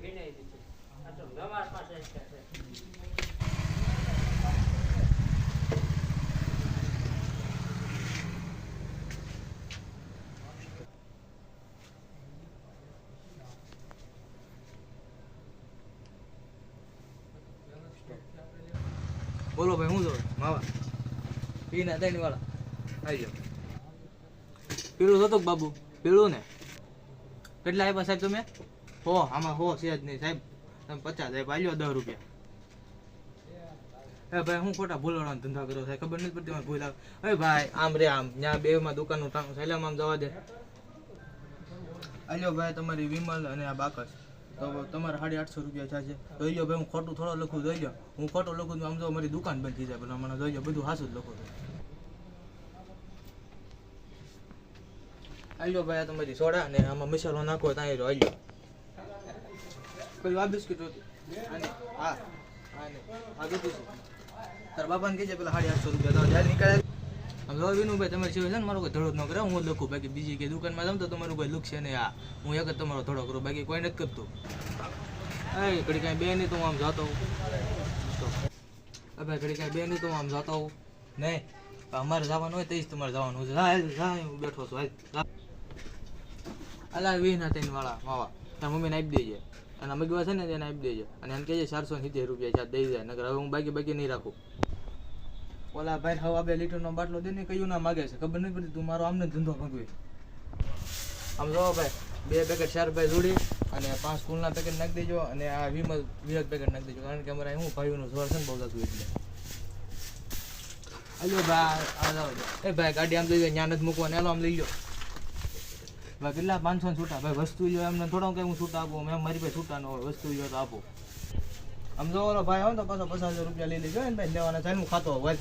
વિનય દીધી. આ તો ગવાર પાસે બોલો ભાઈ હું જોડે માવા. પીના ત્રણ વાળા આવી જાઓ. પીળું હતો બાબુ? પીળું ને? કેટલા આપ્યા સાહેબ તમે? હો, આમાં હો છે જ નહીં સાહેબ. તમે પચાસ આપ્યા આલ્યો દસ રૂપિયા. એ ભાઈ, હું ખોટા ભૂલવાનો ધંધા કરો સાહેબ ખબર નથી પડતી ભૂલ આવે. એ ભાઈ, આમ રે આમ, ત્યાં બે માં દુકાનનું ટાણું સાયલામાં આમ જવા દે. આલ્યો ભાઈ, તમારી વિમલ અને આ બાકસ. તો તમારે સાડી આઠસો રૂપિયા થશે. જોઈ લો ભાઈ, હું ખોટું થોડો લખું, જોઈ લો હું ખોટું લખું તો આમ જો મારી દુકાન બંધ થઈ જાય પેલા મને જોઈ લો બધું હાસું જ લખું આલ્યો ભાઈ આ તમારી સોડા ને આમાં મસાલો નાખો ત્યાં રહ્યો આલ્યો. પેલું આ બિસ્કીટ હતું. અને હા આને આ છે. તાર બાપાને કહેજે પેલા સાડી આઠસો રૂપિયા તો જ્યારે નીકળે. આમ જો વિનુભાઈ તમારી સિવાય ને મારો કોઈ ધડો ન કરે. હું લખું બાકી બીજી કે દુકાનમાં જાઉં તમારું કોઈ લુક છે હું એક જ તમારો ધડો કરું બાકી કોઈ નથી કરતું. ઘડી કાંઈ બે નહીં તો આમ જાતો હોઉં. હવે ઘડી કાંઈ બે નહીં તો આમ જાતો હોઉં. નહીં અમારે જવાનું હોય તે જ તમારે જવાનું છે. હું બેઠો છું હાલ, અલા વીના ત્રણ વાળા માવા ત્યાં મમ્મીને આપી દેજે. અને મગવા છે ને તેને આપી દેજે. અને એને કહેજે ચારસો ને સિત્તેર રૂપિયા છે દઈ જાય નકર હવે હું બાકી બાકી નહીં રાખું. ઓલા ભાઈ, હવા બે લીટરનો બાટલો દે ને, કયું ના માગે છે, ખબર નહીં પડતી, તું મારો આમને ધંધો ભગવે. આમ જો ભાઈ, બે પેકેટ ચાર ભાઈ જોડી અને પાંચ ફૂલના પેકેટ નાખી દેજો અને આ વિમલ વિરત પેકેટ નાખી દેજો. કારણ કે અમારે હું ભાઈઓનું જોર છે ને બહુ થતું એટલે. અલ્યો ભાઈ જાઓ એ ભાઈ, ગાડી આમ લઈ જાય જ્ઞાન જ મૂકવાનું. નેલો આમ લઈ લો ભાઈ, કેટલા? પાંચસો છૂટા. ભાઈ, વસ્તુ જો એમને થોડો કે હું છૂટા આપું? એમ મારી પાસે છૂટા ન હોય, વસ્તુ જો તો આપો. આમ જો ભાઈ હોય તો પાછો પચાસ હજાર રૂપિયા લઈ લેજો ને, ભાઈ લેવાના છે હું ખાતો હોય.